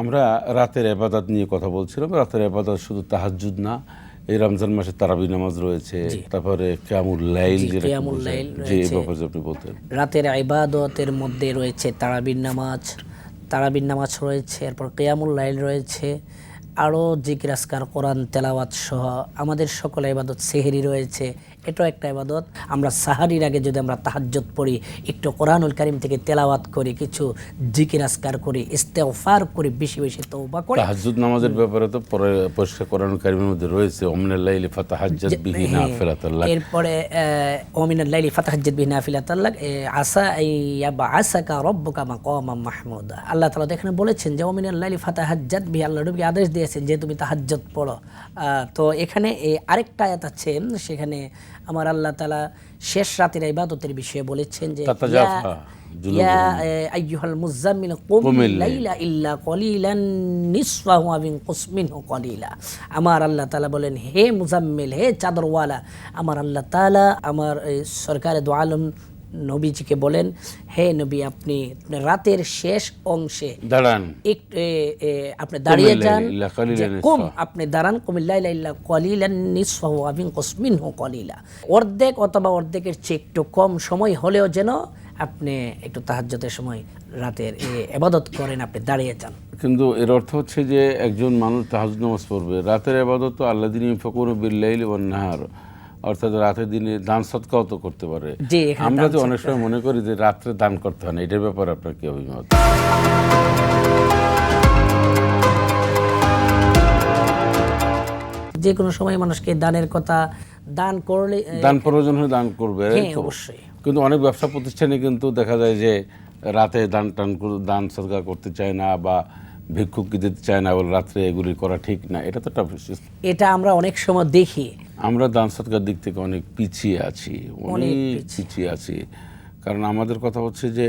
আমরা রাতের এবাদত নিয়ে কথা বলছিলাম। রাতের এবাদত শুধু তাহাজুদ না এই রমজান মাসে তারাবি নামাজ রয়েছে তারপরে কেমন লাইল কিয়ামুল লাইল যে ব্যাপারে আপনি বলতেন। রাতের ইবাদতের মধ্যে রয়েছে তারাবির নামাজ তারাবির নামাজ রয়েছে এরপর কেয়ামুল লাইল রয়েছে আরও জিজ্ঞাসকার কোরআন তেলাওয়াত সহ আমাদের সকল ইবাদত সেহেরি রয়েছে। এটাও একটা ইবাদত। আমরা সাহারির আগে যদি আমরা তাহাজ্জত পড়ি একটু কোরআনুল কারিম থেকে তেলাওয়াত করি কিছু জিকিরাজকার করি ইস্তেফার করি বেশি বেশি তৌবা করি। তাহাজ্জুদ নামাজের ব্যাপারে তো পরে পরিষ্কার কোরআন কারিমের মধ্যে রয়েছে লাইলি ফাতাহাজ্জাত বিহি হ্যাঁ, নাফিলাতাল্লাহ এরপরে ওমিনাল লাইলি ফাতাহাজ্জাত বিহি নাফিলাতাল্লাক আসা ইয়াবা আসাকা রব্বুকা মাকামা মাহমুদা। আল্লাহ তাআলা এখানে বলেছেন যে ওমিনাল লাইলি ফাতাহাজ্জাত বিহি আল্লাহ আদেশ দিয়েছেন যে তুমি তাহাজ্জুদ পড়ো। তো এখানে এই আরেকটা আয়াত আছে সেখানে আমার আল্লাহ তাআলা শেষ রাতের ইবাদতের বিষয়ে বলেছেন যে তাতাজাফা আইয়ুহাল মুজাম্মিল কুম লাইলা ইল্লা কলিলান নিসফাহু আও ইনকুস কলিলা। আমার আল্লাহ তাআলা বলেন হে মুজাম্মিল হে চাদরওয়ালা আমার আল্লাহ তাআলা আমার এই সরকারে দো আলম নবীজিকে বলেন হে নবী আপনি রাতের শেষ অংশে দাঁড়ান। আপনি দাঁড়িয়ে যান। কুম আপনি দাঁড়ান কুমিল্লা ইল্লা কলিলান নিসফাহু আও ইনকুস মিনহু কলিলা। অর্ধেক অথবা অর্ধেকের চেয়ে একটু কম সময় হলেও যেন আপনি একটু তাহাজ্জতের সময় রাতের এবাদত করেন আপনি দাঁড়িয়ে যান। কিন্তু এর অর্থ হচ্ছে যে একজন মানুষ তাহাজ নামাজ পড়বে। রাতের আবাদত তো আল্লাহ দিন ফকুর বিল্লাইল ওয়ান নাহার। অর্থাৎ রাতের দিনে দান সৎকাও তো করতে পারে। আমরা তো অনেক সময় মনে করি যে রাত্রে দান করতে হয় না এটার ব্যাপারে আপনার কি অভিমত? যে কোনো সময় মানুষকে দানের কথা দান করলে দান প্রয়োজন হলে দান করবে হ্যাঁ। অবশ্যই। কিন্তু অনেক ব্যবসা প্রতিষ্ঠানে কিন্তু দেখা যায় যে রাতে দান টান দান সদকা করতে চায় না বা ভিক্ষুককে দিতে চায় না বলে রাত্রে এগুলি করা ঠিক না এটা তো একটা এটা আমরা অনেক সময় দেখি। আমরা দান সৎকার দিক থেকে অনেক পিছিয়ে আছি অনেক পিছিয়ে। আছি। কারণ আমাদের কথা হচ্ছে যে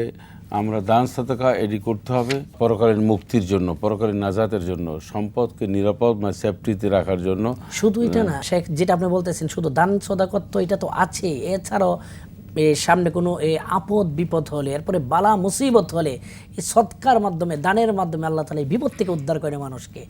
আমরা দান সতকা এডি করতে হবে পরকালীন মুক্তির জন্য পরকালীন নাজাতের জন্য সম্পদকে নিরাপদ মানে সেফটিতে রাখার জন্য। শুধু এটা না শেখ যেটা আপনি বলতেছেন শুধু দান সদাকত তো এটা তো আছে। এছাড়াও সামনে কোনো এ, আপদ বিপদ হলে এরপরে বালা মুসিবত হলে এই সৎকার মাধ্যমে দানের মাধ্যমে আল্লাহ তালা এই বিপদ থেকে উদ্ধার করে মানুষকে।